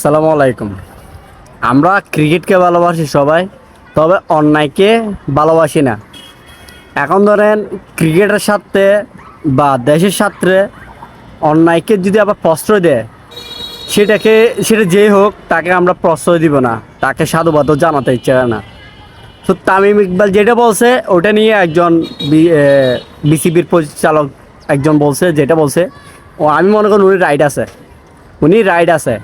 সালামু আলাইকুম। আমরা ক্রিকেটকে ভালোবাসি সবাই, তবে অন্যায়কে ভালোবাসি না। এখন ধরেন ক্রিকেটের সাথে বা দেশের সাথে অন্যায়কে যদি আবার প্রশ্রয় দেয়, সেটাকে, সেটা যেই হোক, তাকে আমরা প্রশ্রয় দিব না। তাকে সাধুবাদও জানাতে ইচ্ছে না। তো তামিম ইকবাল যেটা বলছে, ওটা নিয়ে একজন বিসিবির পরিচালক একজন বলছে, যেটা বলছে, ও আমি মনে করি উনি রাইট আছে। উনি রাইট আছে।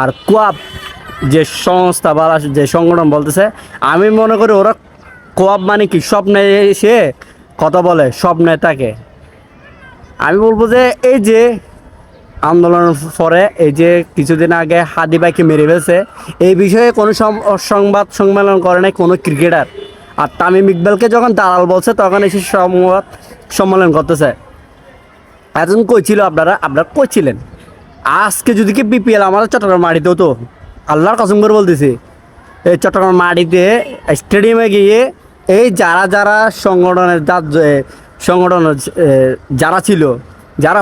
আর কোয়াব যে সংস্থা বা যে সংগঠন বলতেছে, আমি মনে করি ওরা কোয়াব মানে কি? স্বপ্নে এসে কথা বলে, স্বপ্নে থাকে। আমি বলব যে এই যে আন্দোলনের পরে, এই যে কিছুদিন আগে হাদি ভাইকে মেরে ফেলছে, এই বিষয়ে কোনো সংবাদ সম্মেলন করে নাই কোনো ক্রিকেটার। আর তামিম ইকবালকে যখন দালাল বলছে, তখন এসে সংবাদ সম্মেলন করতেছে। এখন কই ছিল আপনারা? আপনারা কই ছিলেন? আজকে যদি কি বিপিএল আমাদের চট্টগ্রাম মাটিতে হতো, আল্লাহর কসম করে বলতেছি, এই চট্টগ্রাম মাটিতে স্টেডিয়ামে গিয়ে এই যারা যারা সংগঠনের সংগঠনের যারা ছিল, যারা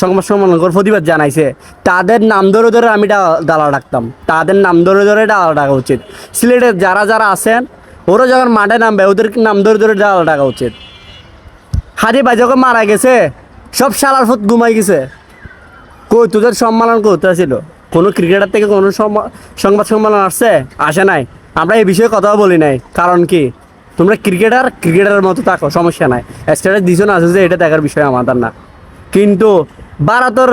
সংবাদ সম্মেলন করে প্রতিবাদ জানাইছে, তাদের নাম ধরে ধরে আমি দালাল ডাকতাম। তাদের নাম ধরে ধরে দালাল ডাকা উচিত। সিলেটের যারা যারা আছেন, ওরা যখন মাঠে নামবে, ওদের নাম ধরে ধরে দালাল ডাকা উচিত। ভাই যখন মারা গেছে, সব শালার ফুট ঘুমাই গেছে। কই, তোদের সম্মেলন করতে ছিল? কোনো ক্রিকেটার থেকে কোনো সংবাদ সম্মেলন আসছে? আসে নাই। আমরা এই বিষয়ে কথা বলি নাই। কারণ কি? তোমরা ক্রিকেটার, ক্রিকেটারের মতো থাকো, সমস্যা নাই। স্ট্যাটাস দিছো না, যে এটা দেখার বিষয় আমাদের না। কিন্তু ভারতের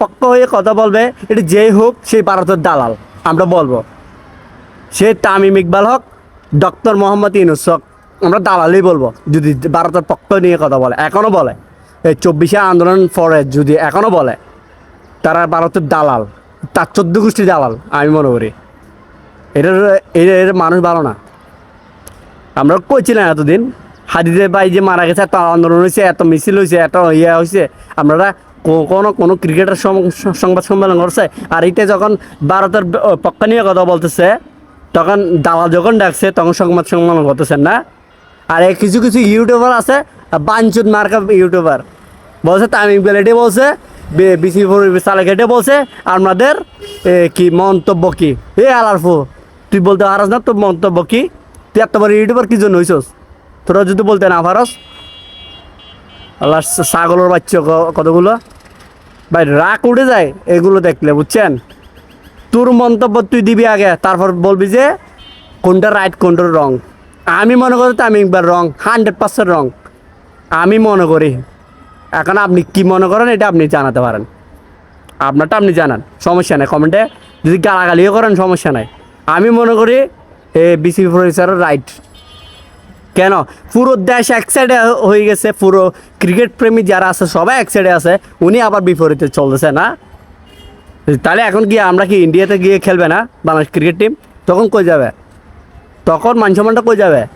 পক্ষ হয়ে কথা বলবে, এটা যেই হোক, সেই ভারতের দালাল, আমরা বলব। সে তামিম ইকবাল হক, ডক্টর মোহাম্মদ ইউনুস হক, আমরা দালালই বলব, যদি ভারতের পক্ষ নিয়ে কথা বলে এখনও বলে। এই চব্বিশে আন্দোলন পরে যদি এখনও বলে তারা ভারতের দালাল। তার চোদ্দ গোষ্ঠী দালাল, আমি মনে করি। এটা এর মানুষ ভালো না। আমরা কইছিলাম এতদিন, হাদিদের ভাই যে মারা গেছে, এত আন্দোলন হয়েছে এত মিছিল হয়েছে এত ইয়ে হয়েছে আমরা কোনো কোনো ক্রিকেটার সংবাদ সম্মেলন করছে, আর এটা যখন ভারতের পক্ষ নিয়ে কথা বলতেছে, তখন দালাল যখন ডাকছে, তখন সংবাদ সম্মেলন করতেছেন না? আর কিছু কিছু ইউটিউবার আছে বাঞ্চুত মার্কা ইউটিউবার বলছে, তামিম গেলেটে বলছে বিসি চালে কেটে বলছে, আপনাদের কি মন্তব্য কি? এ, আলারফু, তুই বলতে পারস না, তোর মন্তব্য কি? তুই এত বড় ইউটিউবার, কি জন্য হইছস? তোরা যদি বলতে না পারস আল্লাহ ছাগলের বাচ্চা কতগুলো? ভাই, রাগ উঠে যায় এগুলো দেখলে, বুঝছেন? তোর মন্তব্য তুই দিবি আগে, তারপর বলবি যে, কোনটা রাইট কোনটা রং আমি মনে করি তো আমি একবার রং হান্ড্রেড পার্সেন্ট রং আমি মনে করি এখন আপনি কি মনে করেন, এটা আপনি জানাতে পারেন। আপনারটা আপনি জানান, সমস্যা নাই, কমেন্টে যদি গালাগালিও করেন, সমস্যা নাই। আমি মনে করি, এ, বিসিবি প্রফেসরের রাইট। কেন? পুরো দেশ এক সাইডে হয়ে গেছে, পুরো ক্রিকেট প্রেমী যারা আছে, সবাই এক সাইডে আছে, উনি আবার বিপরীতে চলতেছে না? তাহলে এখন কি আমরা কি ইন্ডিয়াতে গিয়ে খেলবে না, বাংলাদেশ ক্রিকেট টিম তখন কই যাবে? তখন মান সম্মানটা কই যাবে?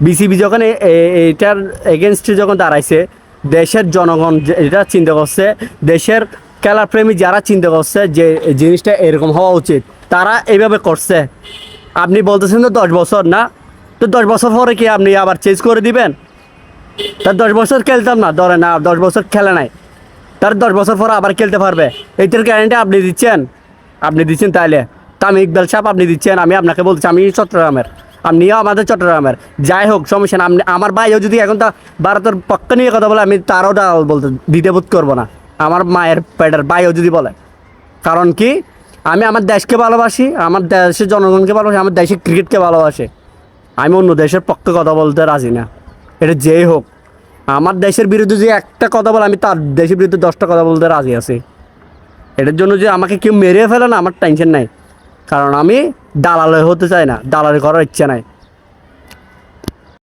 বিসিবি যখন এইটার এগেনস্টে যখন দাঁড়াইছে দেশের জনগণ যে- এটা চিন্তা করছে, দেশের খেলাপ্রেমী যারা চিন্তা করছে যে জিনিসটা এরকম হওয়া উচিত, তারা এইভাবে করছে। আপনি বলতেছেন তো দশ বছর, না? তো দশ বছর পরে কি আপনি আবার চেঞ্জ করে দিবেন? তার দশ বছর খেলতাম না ধরে না দশ বছর খেলে নাই, তার দশ বছর পর আবার খেলতে পারবে। এইটার গ্যারান্টি আপনি দিচ্ছেন? আপনি দিচ্ছেন তাইলে। তামি ইকবাল সাহেব আপনি দিচ্ছেন, আমি আপনাকে বলছি আমি চট্টগ্রামের। আপনিও আমাদের চট্টগ্রামের। যাই হোক, সমস্যা না আপনি আমার ভাইও যদি এখন তা ভারতের পক্ষ নিয়ে কথা বলে, আমি তারও দালাল বলতে দিতে বোধ করব না। আমার মায়ের পেটের ভাইও যদি বলে। কারণ কি? আমি আমার দেশকে ভালোবাসি, আমার দেশের জনগণকে ভালোবাসি, আমার দেশের ক্রিকেটকে ভালোবাসি। আমি অন্য দেশের পক্ষে কথা বলতে রাজি না। এটা যেই হোক, আমার দেশের বিরুদ্ধে যে একটা কথা বলে, আমি তার দেশের বিরুদ্ধে দশটা কথা বলতে রাজি আছি। এটার জন্য যে আমাকে কেউ মেরে ফেলে না, আমার টেনশন নাই। কারণ আমি দালালে হতে চায় না দালালের করার ইচ্ছা নাই।